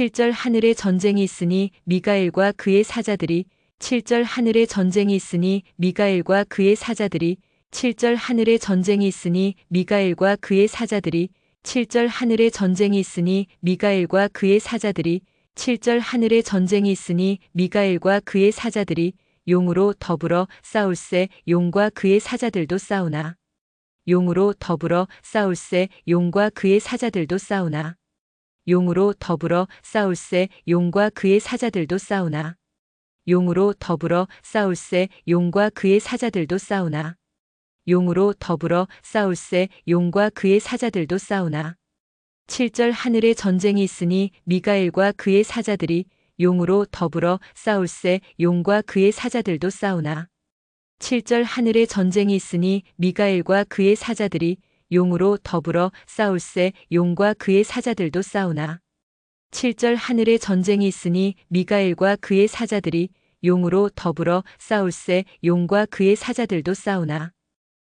7절 하늘에 전쟁이 있으니 미가엘과 그의 사자들이 7절 하늘에 전쟁이 있으니 미가엘과 그의 사자들이 7절 하늘에 전쟁이 있으니 미가엘과 그의 사자들이 7절 하늘에 전쟁이 있으니 미가엘과 그의 사자들이 7절 하늘에 전쟁이 있으니 미가엘과 그의 사자들이 용으로 더불어 싸울세 용과 그의 사자들도 싸우나. 용으로 더불어 싸울세 용과 그의 사자들도 싸우나 용으로 더불어 싸울세 용과 그의 사자들도 싸우나? 용으로 더불어 싸울세 용과 그의 사자들도 싸우나? 용으로 더불어 싸울세 용과 그의 사자들도 싸우나? 7절 하늘에 전쟁이 있으니 미가엘과 그의 사자들이 용으로 더불어 싸울세 용과 그의 사자들도 싸우나? 7절 하늘에 전쟁이 있으니 미가엘과 그의 사자들이 용으로 더불어 싸울세 용과 그의 사자들도 싸우나. 7절 하늘에 전쟁이 있으니 미가엘과 그의 사자들이 용으로 더불어 싸울세 용과 그의 사자들도 싸우나